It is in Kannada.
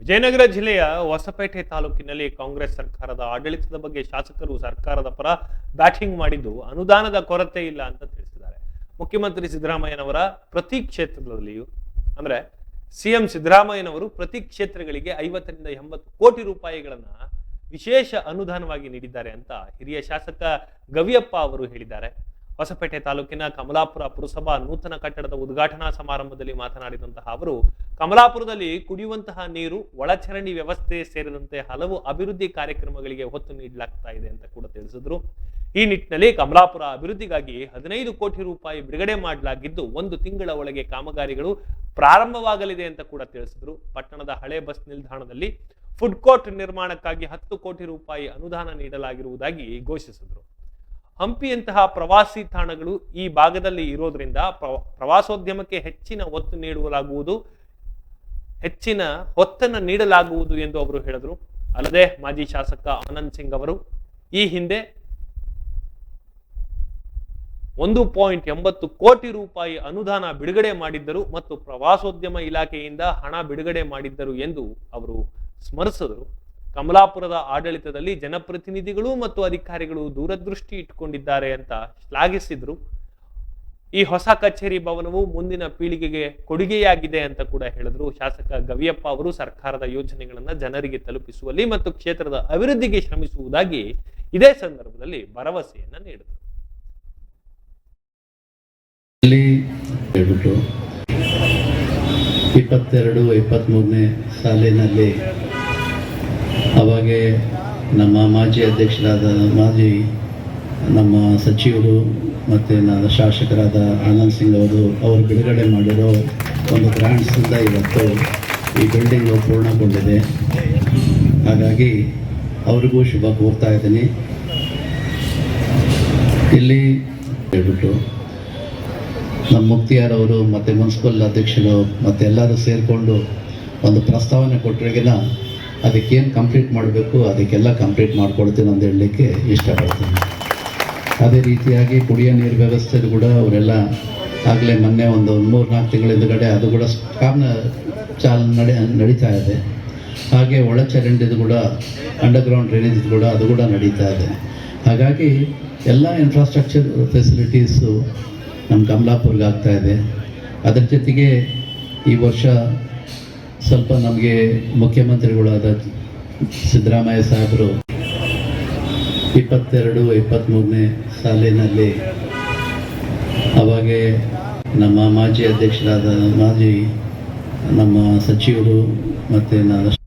ವಿಜಯನಗರ ಜಿಲ್ಲೆಯ ಹೊಸಪೇಟೆ ತಾಲೂಕಿನಲ್ಲಿ ಕಾಂಗ್ರೆಸ್ ಸರ್ಕಾರದ ಆಡಳಿತದ ಬಗ್ಗೆ ಶಾಸಕರು ಸರ್ಕಾರದ ಪರ ಬ್ಯಾಟಿಂಗ್ ಮಾಡಿದ್ದು ಅನುದಾನದ ಕೊರತೆ ಇಲ್ಲ ಅಂತ ತಿಳಿಸಿದ್ದಾರೆ. ಮುಖ್ಯಮಂತ್ರಿ ಸಿದ್ದರಾಮಯ್ಯನವರ ಪ್ರತಿ ಕ್ಷೇತ್ರದಲ್ಲಿಯೂ, ಅಂದ್ರೆ ಸಿಎಂ ಸಿದ್ದರಾಮಯ್ಯನವರು ಪ್ರತಿ ಕ್ಷೇತ್ರಗಳಿಗೆ ಐವತ್ತರಿಂದ ಎಂಬತ್ತು ಕೋಟಿ ರೂಪಾಯಿಗಳನ್ನ ವಿಶೇಷ ಅನುದಾನವಾಗಿ ನೀಡಿದ್ದಾರೆ ಅಂತ ಹಿರಿಯ ಶಾಸಕ ಗವಿಯಪ್ಪ ಅವರು ಹೇಳಿದ್ದಾರೆ. ಹೊಸಪೇಟೆ ತಾಲೂಕಿನ ಕಮಲಾಪುರ ಪುರಸಭಾ ನೂತನ ಕಟ್ಟಡದ ಉದ್ಘಾಟನಾ ಸಮಾರಂಭದಲ್ಲಿ ಮಾತನಾಡಿದಂತಹ ಅವರು, ಕಮಲಾಪುರದಲ್ಲಿ ಕುಡಿಯುವಂತಹ ನೀರು, ಒಳಚರಂಡಿ ವ್ಯವಸ್ಥೆ ಸೇರಿದಂತೆ ಹಲವು ಅಭಿವೃದ್ಧಿ ಕಾರ್ಯಕ್ರಮಗಳಿಗೆ ಒತ್ತು ನೀಡಲಾಗ್ತಾ ಇದೆ ಅಂತ ಕೂಡ ತಿಳಿಸಿದ್ರು. ಈ ನಿಟ್ಟಿನಲ್ಲಿ ಕಮಲಾಪುರ ಅಭಿವೃದ್ಧಿಗಾಗಿ ಹದಿನೈದು ಕೋಟಿ ರೂಪಾಯಿ ಬಿಡುಗಡೆ ಮಾಡಲಾಗಿದ್ದು, ಒಂದು ತಿಂಗಳ ಒಳಗೆ ಕಾಮಗಾರಿಗಳು ಪ್ರಾರಂಭವಾಗಲಿದೆ ಅಂತ ಕೂಡ ತಿಳಿಸಿದ್ರು. ಪಟ್ಟಣದ ಹಳೆ ಬಸ್ ನಿಲ್ದಾಣದಲ್ಲಿ ಫುಡ್ ಕೋರ್ಟ್ ನಿರ್ಮಾಣಕ್ಕಾಗಿ ಹತ್ತು ಕೋಟಿ ರೂಪಾಯಿ ಅನುದಾನ ನೀಡಲಾಗಿರುವುದಾಗಿ ಘೋಷಿಸಿದ್ರು. ಹಂಪಿಯಂತಹ ಪ್ರವಾಸಿ ತಾಣಗಳು ಈ ಭಾಗದಲ್ಲಿ ಇರೋದ್ರಿಂದ ಪ್ರವ- ಪ್ರವಾಸೋದ್ಯಮಕ್ಕೆ ಹೆಚ್ಚಿನ ಒತ್ತು ನೀಡಲಾಗುವುದು, ಹೆಚ್ಚಿನ ಒತ್ತನ್ನು ನೀಡಲಾಗುವುದು ಎಂದು ಅವರು ಹೇಳಿದರು. ಅಲ್ಲದೆ ಮಾಜಿ ಶಾಸಕ ಆನಂದ್ ಸಿಂಗ್ ಅವರು. ಈ ಹಿಂದೆ ಒಂದು ಪಾಯಿಂಟ್ ಎಂಬತ್ತು ಕೋಟಿ ರೂಪಾಯಿ ಅನುದಾನ ಬಿಡುಗಡೆ ಮಾಡಿದ್ದರು ಮತ್ತು ಪ್ರವಾಸೋದ್ಯಮ ಇಲಾಖೆಯಿಂದ ಹಣ ಬಿಡುಗಡೆ ಮಾಡಿದ್ದರು ಎಂದು ಅವರು ಸ್ಮರಿಸಿದರು. ಕಮಲಾಪುರದ ಆಡಳಿತದಲ್ಲಿ ಜನಪ್ರತಿನಿಧಿಗಳು ಮತ್ತು ಅಧಿಕಾರಿಗಳು ದೂರದೃಷ್ಟಿ ಇಟ್ಟುಕೊಂಡಿದ್ದಾರೆ ಅಂತ ಶ್ಲಾಘಿಸಿದ್ರು. ಈ ಹೊಸ ಕಚೇರಿ ಭವನವು ಮುಂದಿನ ಪೀಳಿಗೆಗೆ ಕೊಡುಗೆಯಾಗಿದೆ ಅಂತ ಕೂಡ ಹೇಳಿದ್ರು. ಶಾಸಕ ಗವಿಯಪ್ಪ ಅವರು ಸರ್ಕಾರದ ಯೋಜನೆಗಳನ್ನ ಜನರಿಗೆ ತಲುಪಿಸುವಲ್ಲಿ ಮತ್ತು ಕ್ಷೇತ್ರದ ಅಭಿವೃದ್ಧಿಗೆ ಶ್ರಮಿಸುವುದಾಗಿ ಇದೇ ಸಂದರ್ಭದಲ್ಲಿ ಭರವಸೆಯನ್ನ ನೀಡಿದರು. ಇಪ್ಪತ್ತೆರಡು ಇಪ್ಪತ್ತ್ಮೂರನೇ ಸಾಲಿನಲ್ಲಿ ಅವಾಗೆ ನಮ್ಮ ಮಾಜಿ ಅಧ್ಯಕ್ಷರಾದ ಮಾಜಿ ನಮ್ಮ ಸಚಿವರು ಮತ್ತು ನನ್ನ ಶಾಸಕರಾದ ಆನಂದ್ ಸಿಂಗ್ ಅವರು ಅವರು ಬಿಡುಗಡೆ ಮಾಡಿರೋ ಒಂದು ಗ್ರಾಂಟ್ಸಿಂದ ಇವತ್ತು ಈ ಬಿಲ್ಡಿಂಗು ಪೂರ್ಣಗೊಂಡಿದೆ. ಹಾಗಾಗಿ ಅವ್ರಿಗೂ ಶುಭ ಕೋರ್ತಾ ಇದ್ದೀನಿ. ಇಲ್ಲಿ ಹೇಳ್ಬಿಟ್ಟು ನಮ್ಮ ಮುಕ್ತಿಯಾರ್ ಅವರು ಮತ್ತು ಮುನ್ಸಿಪಲ್ ಅಧ್ಯಕ್ಷರು ಮತ್ತು ಎಲ್ಲರೂ ಸೇರಿಕೊಂಡು ಒಂದು ಪ್ರಸ್ತಾವನೆ ಕೊಟ್ಟರೆಗಿನ ಅದಕ್ಕೇನು ಕಂಪ್ಲೀಟ್ ಮಾಡಬೇಕು, ಅದಕ್ಕೆಲ್ಲ ಕಂಪ್ಲೀಟ್ ಮಾಡಿಕೊಡ್ತೀನಿ ಅಂತ ಹೇಳಲಿಕ್ಕೆ ಇಷ್ಟಪಡ್ತೀನಿ. ಅದೇ ರೀತಿಯಾಗಿ ಕುಡಿಯೋ ನೀರು ವ್ಯವಸ್ಥೆದು ಕೂಡ ಅವರೆಲ್ಲ ಆಗಲೇ ಮೊನ್ನೆ ಒಂದು ಮೂರು ನಾಲ್ಕು ತಿಂಗಳ ಹಿಂದುಗಡೆ ಅದು ಕೂಡ ಕಾಮನ ಚಾಲ್ ನಡೆ, ನಡೀತಾ ಇದೆ. ಹಾಗೆ ಒಳಚರಂಡಿದು ಕೂಡ ಅಂಡರ್ಗ್ರೌಂಡ್ ಡ್ರೈನೇಜ್ ಕೂಡ ಅದು ಕೂಡ ನಡೀತಾ ಇದೆ. ಹಾಗಾಗಿ ಎಲ್ಲ ಇನ್ಫ್ರಾಸ್ಟ್ರಕ್ಚರ್ ಫೆಸಿಲಿಟೀಸು ನಮ್ಮ ಕಮಲಾಪುರ್ಗೆ ಆಗ್ತಾ ಇದೆ. ಅದರ ಜೊತೆಗೆ ಈ ವರ್ಷ ಸ್ವಲ್ಪ ನಮಗೆ ಮುಖ್ಯಮಂತ್ರಿಗಳಾದ ಸಿದ್ದರಾಮಯ್ಯ ಸಾಹೇಬರು ಇಪ್ಪತ್ತೆರಡು ಇಪ್ಪತ್ತ್ಮೂರನೇ ಸಾಲಿನಲ್ಲಿ ಅವಾಗೆ ನಮ್ಮ ಮಾಜಿ ಅಧ್ಯಕ್ಷರಾದ ಮಾಜಿ ನಮ್ಮ ಸಚಿವರು ಮತ್ತು ನನ್ನ